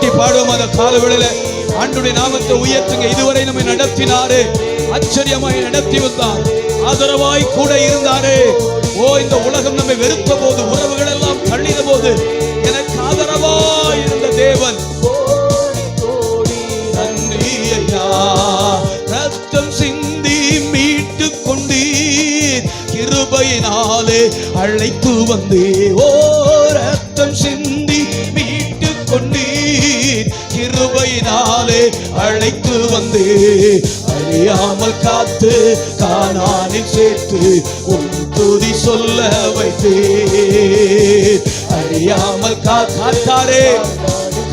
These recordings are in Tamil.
தட்டி பாடுவோம் அந்த காலவெளியில. ஆண்டுடைய நாமத்தை உயர்த்துங்க. இதுவரை நம்மை நடத்தினாரு. ஆச்சரியமாய் நடத்தி வந்தார். ஆதரவாய் கூட இருந்தாரே. ஓ இந்த உலகம் நம்மை வெறுத்த போது உறவுகள் எல்லாம் தள்ளின போது எனக்கு ஆதரவாய் இருந்த தேவன். நன்றி ஐயா ரத்தம் சிந்தி மீட்டு கொண்டீர். கிருபையினாலே அழைத்து வந்தே. ஓ அழைத்து வந்து அறியாமல் காத்து காணானில் சேர்த்து உன் துதி சொல்ல வைத்தே. அறியாமல் காத்தாரே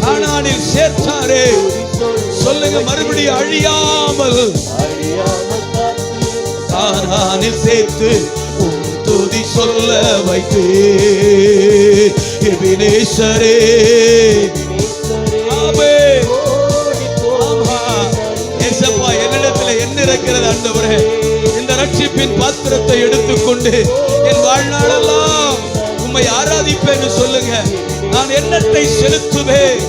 காணானில் சேர்த்தாரே. சொல்லுங்க மறுபடியும் அழியாமல். காணானில் சேர்த்து உன் துதி சொல்ல வைத்தே. எபினேசரே. ஆமே ஆண்டவரே இந்த ரட்சிப்பின் பாத்திரத்தை எடுத்துக்கொண்டு என் வாழ்நாளெல்லாம் உம்மை ஆராதிப்பேன்னு சொல்லுங்க. நான் எண்ணத்தை செலுத்துவேன்.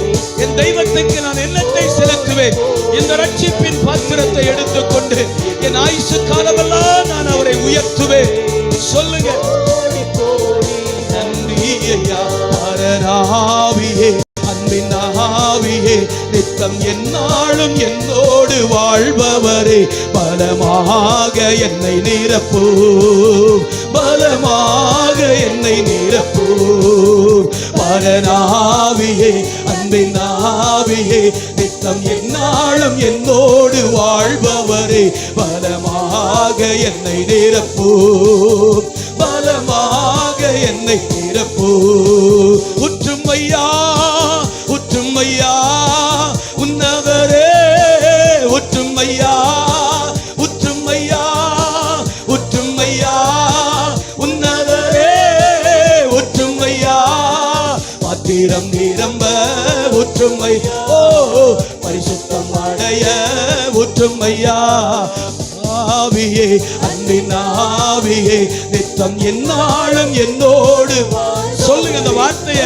என் தெய்வத்துக்கு நான் எண்ணத்தை செலுத்துவேன். இந்த ரட்சிப்பின் பாத்திரத்தை எடுத்துக்கொண்டு என் ஆயுசு காலமெல்லாம் நான் அவரை உயர்த்துவேன். சொல்லுங்க. நன்றி ஐயா பரராவியே நின் ஆவியே நித்தம் என்னாலும் என்னோடு வாழ்பவரே பலமாக என்னை நிரப்போ பலமாக என்னை நிரப்போ பரனாவியே அன்பின் ஆவியே நித்தம் என்னாலும் என்னோடு வாழ்பவரே பலமாக என்னை நிரப்போ பலமாக என்னை நிரப்போ உற்றும் ஐயா உற்றும் ஐயா ஓ பரிசுத்தம் அடைய உற்றும் ஐயா ஆவியே அன்பின் ஆவியே நித்தம் என்னாலும் என்னோடு சொல்லுங்க அந்த வார்த்தைய.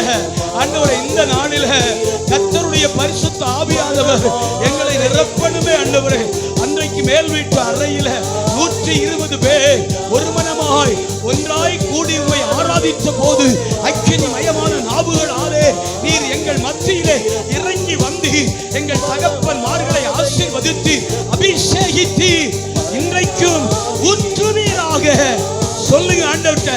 அன்னவரை இந்த நாளில கத்தருடைய பரிசுத்த ஆவியானவர் எங்களை நிரப்பணுமே அன்னவரே மேல் வீட்டு அறையில நூற்றி இருபது பேர் ஒரு மனமாய் ஒன்றாய் கூடி உண்மை ஆராதித்த போது அக்கினி மயமான நாவுகளாலே நீர் எங்கள் மத்தியிலே இறங்கி வந்து எங்கள் தகப்பன் மார்களை ஆசீர்வதித்து அபிஷேகித்து இன்றைக்கும் ஊற்றுவீராக சொல்லுங்க ஆண்டவர்கிட்ட.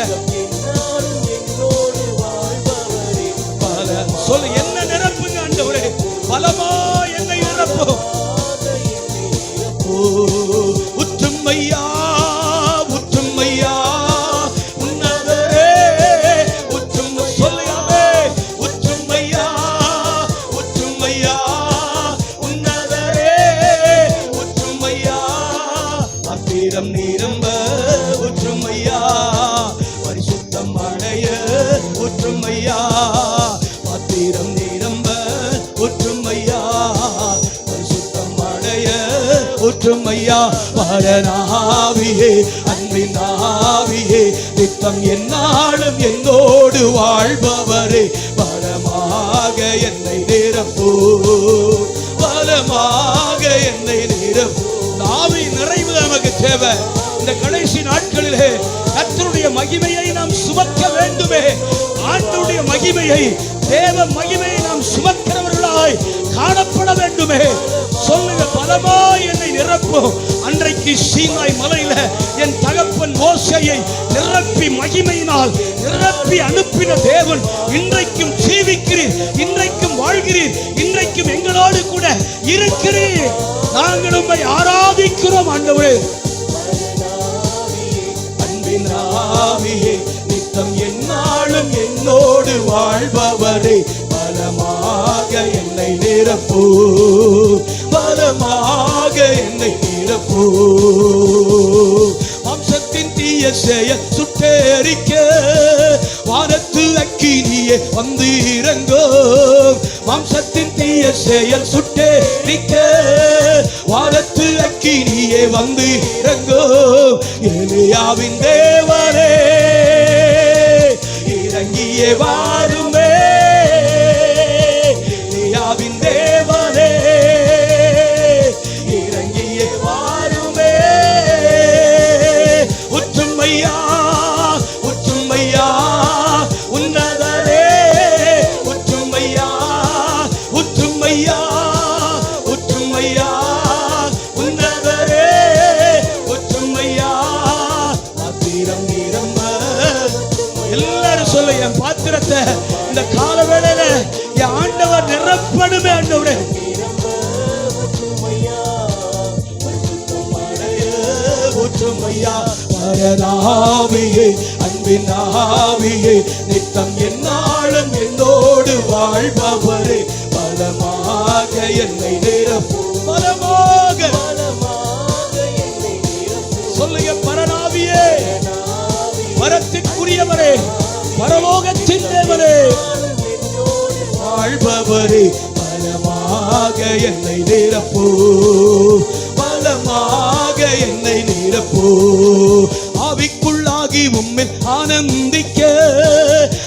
பரனாவியே அன்பின் ஆவியே நித்தம் என்னாலும் என்னோடு வாழ்பவரே பலமாக என்னை நிரப்போ. பலமாக என்னை நிரப்போ. ஆவி நிறைவு நமக்கு தேவை. இந்த கடைசி நாட்களிலே கர்த்தருடைய மகிமையை நாம் சுமக்க வேண்டுமே. ஆண்டுடைய மகிமையை தேவ மகிமையை நாம் சுமக்கிறவர்களாய் காணப்பட வேண்டுமே. சொல்லுங்க பலமா என்னை நிரப்பும். அன்றைக்கு சீனாய் மலையில என் தகப்பன் மோசையை நிரப்பி மகிமையினால் நிரப்பி அனுப்பின தேவன் இன்றைக்கும் ஜீவிக்கிறீர் இன்றைக்கும் வாழ்கிறீர் இன்றைக்கும் எங்களோடு கூட இருக்கிறீர். நாங்கள் உண்மை ஆராதிக்கிறோம் ஆண்டவரே. அன்பின் நித்தம் என்னாலும் என்னோடு வாழ்பவரே. பலமாக என்னை நிரப்போ. பலமாக என்னை நிரப்போ வம்சத்தின் தீய செயல் சுட்டேரிக்க வானத்து அக்கினியே வந்து இறங்கோ வம்சத்தின் தீய செயல் சுட்டேரிக்க வானத்து அக்கினியே வந்து இறங்கோ எலியாவின் தேவரே இறங்கியே வாரு. நிரப்பணுமே ஆண்டவரே ஊற்றுமையா பரதாவியே அன்பின் ஆவியே நித்தம் என்னாலும் என்னோடு வாழ்பவரே பலமாக என்னை நிரப்பும் பலமாக. சொல்லுங்க பரநாவியே வரத்திற்குரியவரே பரலோகத்தின் தேவரே வாழ்பவரே பலமாக என்னை நிரப்போ. பலமாக என்னை நிரப்போ. ஆவிக்குள்ளாகி உம்மில் ஆனந்திக்க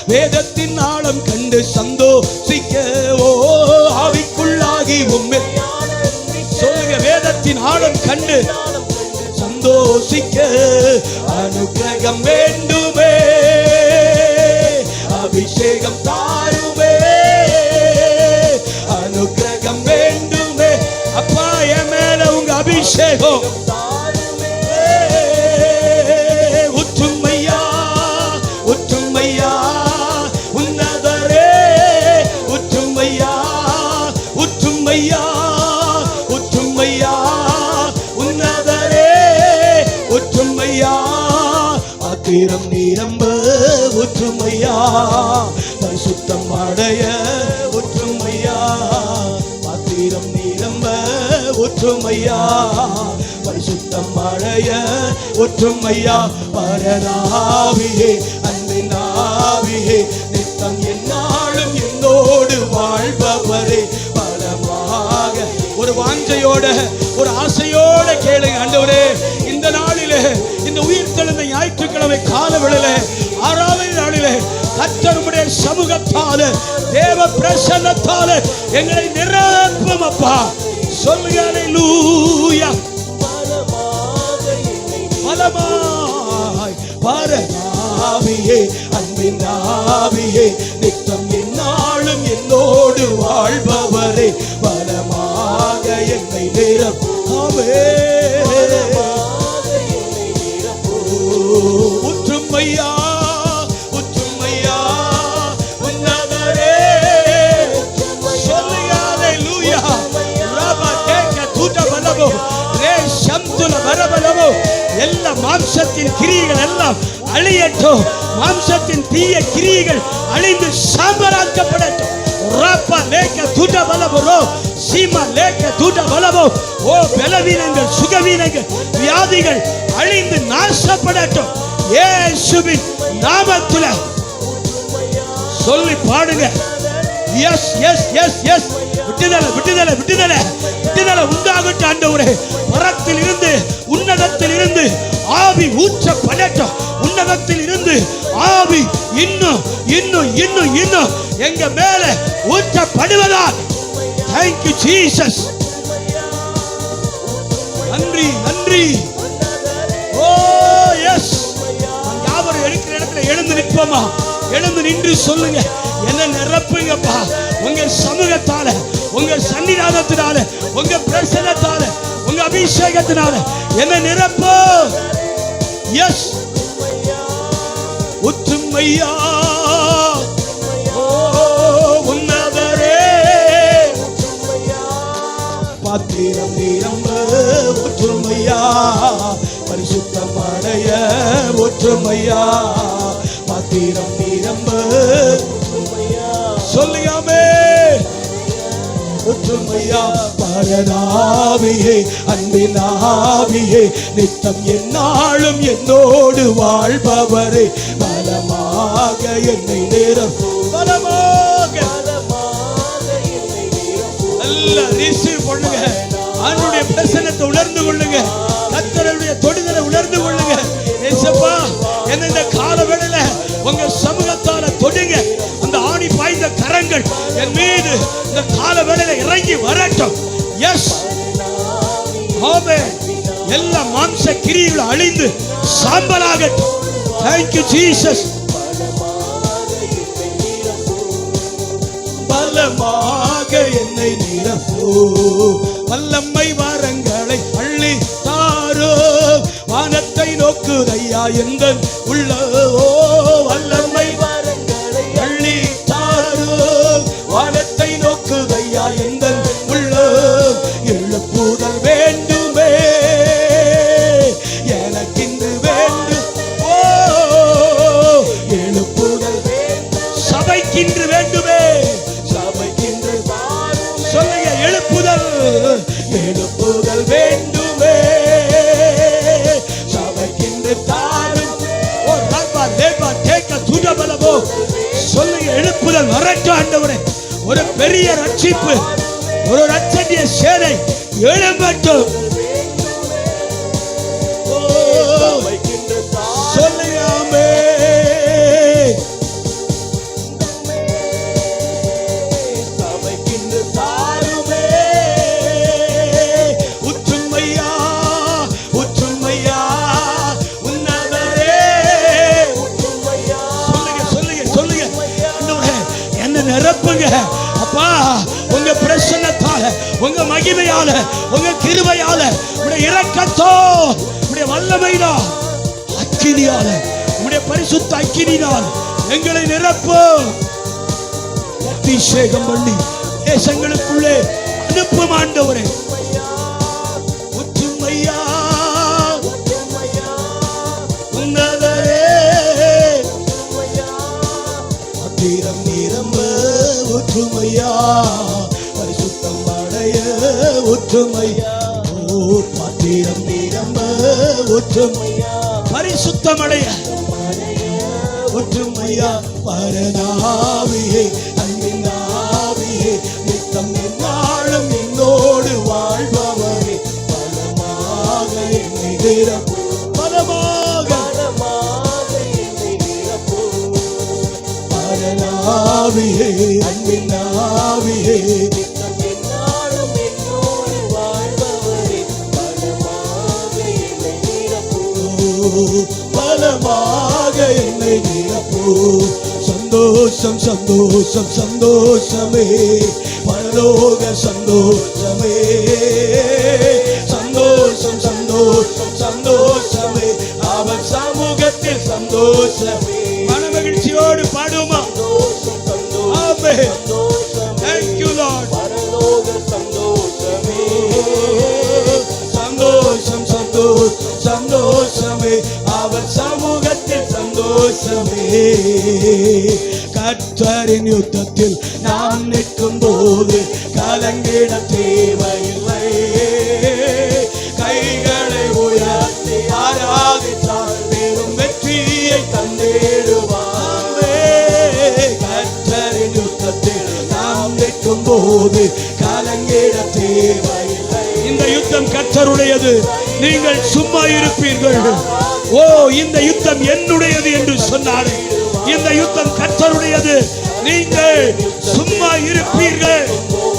வேதத்தின் ஆழம் கண்டு சந்தோஷிக்க. ஓ ஆவிக்குள்ளாகி உம்மில் சொல்லுங்க வேதத்தின் ஆழம் கண்டு சந்தோஷிக்க. அனுகிரகம் வேண்டுமே அபிஷேகம் தாருமே. அபிஷேகம் உற்றுமையா உற்றுமையா உன்னதரே உற்றுமையா உற்றுமையா உற்றுமையா உன்னதரே ஒற்றுமையா ஆத்திரம் நிரம்ப ஒற்றுமையா பரிசுத்தம் அடைய ஒற்றுமையா? பரிசுத்தம் அடைய ஒற்றுமையா? பரநாவியே அன்பின் ஆவியே நித்தம் என்னாலும் என்னோடு வாழ்பவரே பலமாக. ஒரு வாஞ்சையோட ஒரு ஆசையோட கேளுங்க ஆண்டவரே. இந்த நாளிலே இந்த உயிர் தெழுந்த ஞாயிற்றுக்கிழமை கால விழல ஆறாவது நாளிலே கத்தருடைய சமூகத்தால தேவ பிரசன்னத்தால எங்களை நிரப்பும் அப்பா. சொல்லுங்க லூயா பலமாய் பரமாவியே அன்பின் ஆவியே நித்தம் என்னாலும் என்னோடு வாழ்பவரே பலமாக என்னை நிரப்பாவே எல்லாம் அழியட்டும். மாம்சத்தின் தீய கிரியைகள் அழிந்து சாம்பராக்கப்படட்டும் ரப்ப லேக்க தூட்ட பலவோ சீமா லேக்க தூட்ட பலவோ ஓ பலவீனங்கள் சுகவீனங்கள் வியாதிகள் அழிந்து நாசப்படட்டும். இயேசுவின் நாமத்துல சொல்லி பாடுங்க. எஸ் எஸ் எஸ் எஸ் விட்டுதல விட்டுதல விட்டுதல. விட்டுதலை உண்டாகட்டும் ஆண்டவரே. பரத்தில் இருந்து உன்னதத்தில் இருந்து ஆவி ஊற்றப்படட்டும். உன்னதத்தில் இருந்து ஆவி இன்னும் இன்னும் இன்னும் இன்னும் எங்க மேல ஊற்றப்படுவதால். தேங்க்யூ ஜீசஸ் நன்றி நன்றி. ஓ எஸ் யாவரும் இருக்கிற இடத்துல எழுந்து நிற்போமா? எழுந்து நின்று சொல்லுங்க. என்ன நிரப்புங்கப்பா? உங்க சமூகத்தால சன்னிதானத்தினால உங்க பிரசனத்தால உங்க அபிஷேகத்தினால என்ன நிரப்போ. எஸ் ஒற்றுமையா ஓ உன்னதரே. பாத்திரம் நிரம்ப ஒற்றுமையா பரிசுத்தம் ஒற்றுமையா பாத்திரம் நிரம்ப சொல்லுகாமே ஒற்றுமையா பரநாவியே அன்பின் ஆவியே நித்தம் என்னாலும் என்னோடு வாழ்பவரே. பலமாக என்னை நேரம் பலமாக. ரிசீவ் பண்ணுங்க. பிரசனத்தை உணர்ந்து கொள்ளுங்க. கத்தருடைய தொடுதலை உணர்ந்து கொள்ளுங்க. ஏசப்பா என்ன இந்த கால வேளையில உங்க சமூகத்தால தொடுங்க. அந்த ஆணி பாய்ந்த கரங்கள் என் மீது இந்த கால வேளையில இறங்கி வரட்டும். எஸ் ஆமே. எல்லா மாம்ச கிரியில் அழிந்து சாம்பலாகட்டும். தேங்க்யூ ஜீசஸ் பலமாக என்னை நிரப்போ. வல்லம்மை வாரங்களை அள்ளி தாரோ வானத்தை நோக்குதையா எங்கள் உள்ள எழுப்புதல் வரட்டும் ஆண்டவரே ஒரு பெரிய ரட்சிப்பு ஒரு ரட்சணிய சேனை எழும்பட்டும். உங்க பிரசன்னத்தால உங்க மகிமையால உங்க கிருபையால உடைய இரக்கத்தோ உடைய வல்லமைதா அக்கினியால உடைய பரிசுத்த அக்கினியால் எங்களை நிரப்பு. அபிஷேகம் பண்ணி தேசங்களுக்குள்ளே அனுப்பும் ஆண்டவரே. ஒற்றுமையா நிரம்ப ஒற்றுமையா. ஒற்றுமையா? ஓ பாத்திரம் நிரம்ப ஒற்றுமையா? பரிசுத்தம் அடைய ஒற்றுமையா? பரநாவியே அன்பின் ஆவியே நித்தம் என்னாலும் என்னோடு வாழ்பவரே பலமாக என்னை நிரப்பு. பலமாக. பரநாவியே அன்பின் சந்தோஷமாக என்னை நிரப்போ. சந்தோஷம் சந்தோஷம் சந்தோஷமே. பரலோக சந்தோஷமே. சந்தோஷம் சந்தோஷம் சந்தோஷமே. அவர் சமூகத்தில் சந்தோஷம். சந்தோஷமே கற்றரின் யுத்தத்தில் நாம் நிற்கும் போது கலங்கிட தேவையில்லை. கைகளை உயர்த்தி ஆராதித்தால் பெரும் வெற்றியை தந்திடுவாமே கற்றரின் யுத்தத்தில் நாம் நிற்கும் போது கலங்கிட தேவையில்லை. இந்த யுத்தம் கற்றருடையது நீங்கள் சும்மா இருப்பீர்கள். ஓ இந்த யுத்தம் என்னுடையது என்று சொன்னார். இந்த யுத்தம் கற்றருடையது நீங்கள் சும்மா இருப்பீர்கள்.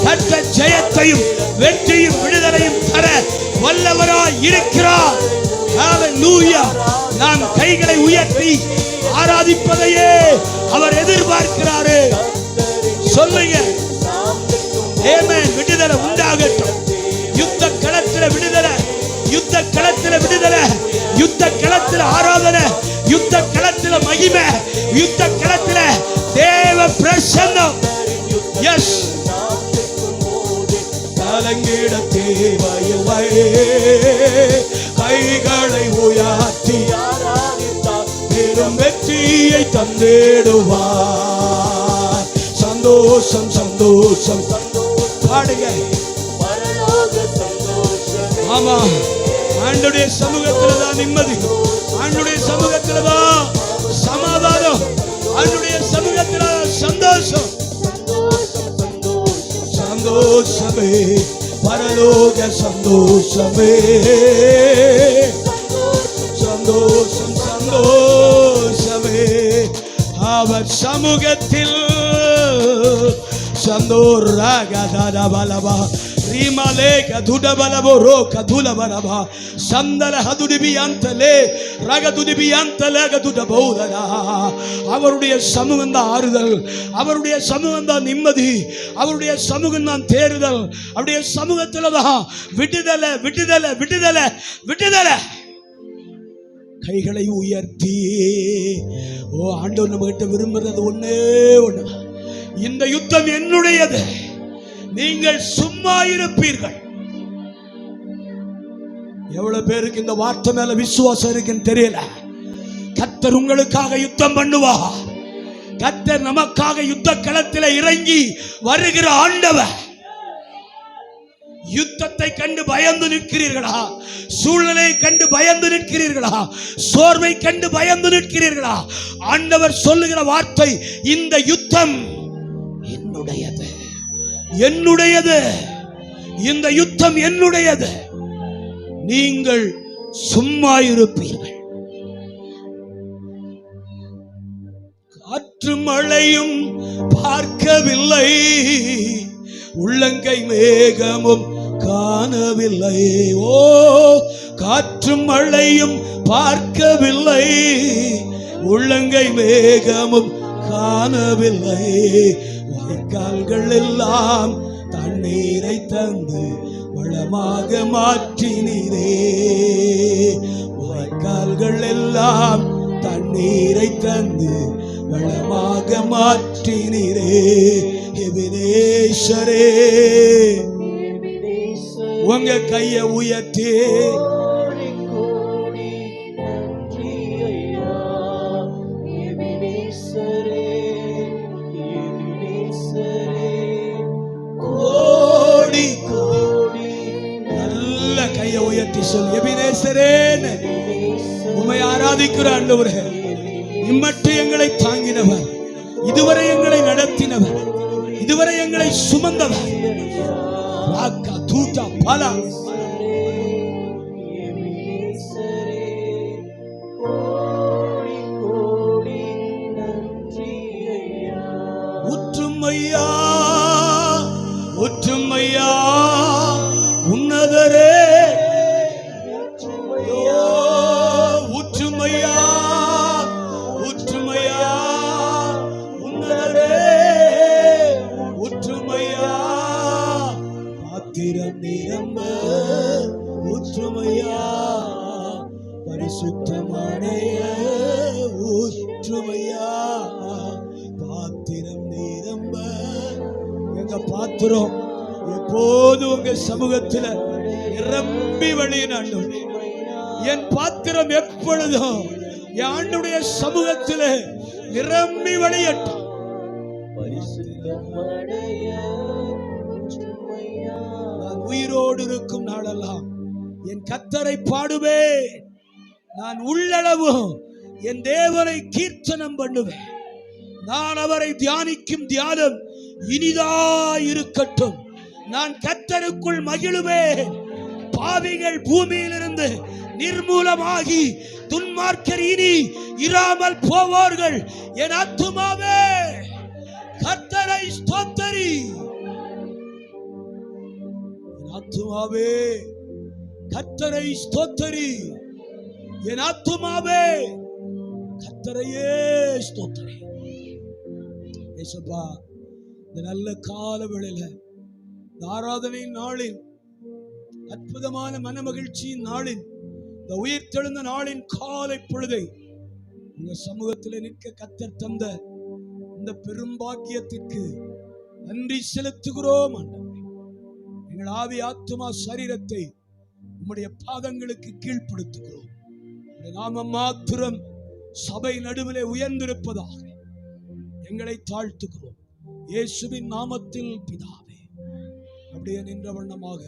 கற்ற ஜெயத்தையும் வெற்றியும் விடுதலையும் தர வல்லவராய் இருக்கிறார். ஹalleluya நாம் கைகளை உயர்த்தி ஆராதிப்பதையே அவர் எதிர்பார்க்கிறாரு. சொல்லுங்க. ஆமென் விடுதலை உண்டாகட்டும். யுத்த களத்தில் விடுதலை. யுத்த களத்துல விடுதலை. யுத்த களத்துல ஆராதனை யுத்த களத்துல மகிமை யுத்த களத்துல தேவ பிரசன்னம். எஸ் கலங்கிட தேவையில்லை கைகளை உயர்த்தி பெரும் வெற்றியை தந்திடுவார். சந்தோஷம் சந்தோஷம் பாடுங்க. ஆமா ஆண்டுடைய சமூகத்தில் தான் நிம்மதி. ஆண்டுடைய சமூகத்தில் தான் சமாதானம். ஆண்டுடைய சமூகத்தில் சந்தோஷம். சந்தோஷமே பரலோக சந்தோஷமே. சந்தோஷம் சந்தோஷமே. அவர் சமூகத்தில் சந்தோரகதபலபா ரீமலே கதுடபலபோ ரோ கதுலபலபா சந்தல ஹதுடிபி அந்தலே ரகதுடிபி அந்தல கதுடபௌதரா அவருடைய சமூகம் தான் ஆறுதல் அவருடைய சமூகம் தான் நிம்மதி அவருடைய சமூகம் தான் தேறுதல் அவருடைய சமூகத்துல தான் விடுதலை விடுதலை விடுதலை விடுதலை கைகளை உயர்த்தி ஓ ஆண்டவர் நம்ம விரும்புறது ஒண்ணே ஒண்ணு இந்த யுத்தம் என்னுடையது நீங்கள் சும்மா இருப்பீர்கள். எவ்வளவு பேருக்கு இந்த வார்த்தை மேல விசுவாசம் இருக்குன்னு தெரியல. கத்தர் உங்களுக்காக யுத்தம் பண்ணுவா கத்தர் நமக்காக யுத்த களத்தில் இறங்கி வருகிற ஆண்டவர். யுத்தத்தை கண்டு பயந்து நிற்கிறீர்களா? சூழ்நிலையை கண்டு பயந்து நிற்கிறீர்களா? சோர்வை கண்டு பயந்து நிற்கிறீர்களா? ஆண்டவர் சொல்லுகிற வார்த்தை இந்த யுத்தம் என்னுடையது. என்னுடையது. இந்த யுத்தம் என்னுடையது. நீங்கள் சும்மா இருப்பீர்கள். காற்று மழையும் பார்க்கவில்லை. உள்ளங்கை மேகமும் காணவில்லை. ஓ காற்று மழையும் பார்க்கவில்லை. உள்ளங்கை மேகமும் காணவில்லை. வாய்க்கால்கள் எல்லாம் தண்ணீரை தந்து வளமாக மாற்றினீரே. வாய்க்கால்கள் எல்லாம் தண்ணீரை தந்து வளமாக மாற்றினீரே. எபினேஸ்வரே உங்க கைய உயர்த்தி என்ன உண்மை ஆராதிக்கிற ஆண்டவரே இம்மட்டு எங்களை தாங்கினவர் இதுவரை எங்களை நடத்தினவர் இதுவரை எங்களை சுமந்தவர். ராக்கா தூட்டா பாலா. உற்றுமையா? பாத்திரம் நிரம்ப உற்றுமையா? பரிசுத்தமடைய ஊற்றுமையா பாத்திரம் நிரம்ப எங்க பாத்திரம்? எப்போது உங்க சமூகத்துல நிரம்பி வழியினாண்டு என் பாத்திரம் எப்பொழுதும் ஆண்டுடைய சமூகத்துல நிரம்பி வழியட்டும். உயிரோடு இருக்கும் நாளெல்லாம் என் கத்தரை பாடுவேன். நான் உள்ளளவு என் தேவனை கீர்த்தனம் பண்ணுவேன். நான் அவரை தியானிக்கும் தியானம் இனிதா இருக்கட்டும். நான் கத்தருக்குள் மகிழுவேன். பாவிகள் பூமியிலிருந்து நிர்மூலமாகி துன்மார்க்கர் இனி இராமல் போவார்கள். என் அத்துமாவே கத்தரை ஸ்தோத்தரி. ஆத்துமாவே. கத்தரை ஸ்தோத்தரி. என் ஆத்துமாவே. கத்தரையே ஸ்தோத்தரி. ஏசப்பா இந்த நல்ல கால வேளையில இந்த ஆராதனை நாளின் அற்புதமான மனமகிழ்ச்சியின் நாளின் இந்த உயிர்த்தெழுந்த நாளின் காலை பொழுதை உங்க சமூகத்தில் நிற்க கத்தர் தந்த இந்த பெரும்பாக்கியத்திற்கு நன்றி செலுத்துகிறோம் ஆண்டவரே. எங்கள் ஆவி ஆத்மா சரீரத்தை உம்முடைய பாதங்களுக்கு கீழ்ப்படுத்துகிறோம். நாமம் மாத்திரம் சபை நடுவிலே உயர்ந்திருப்பதாக எங்களை தாழ்த்துகிறோம். இயேசுவின் நாமத்தில் பிதாவே அப்படியே நின்ற வண்ணமாக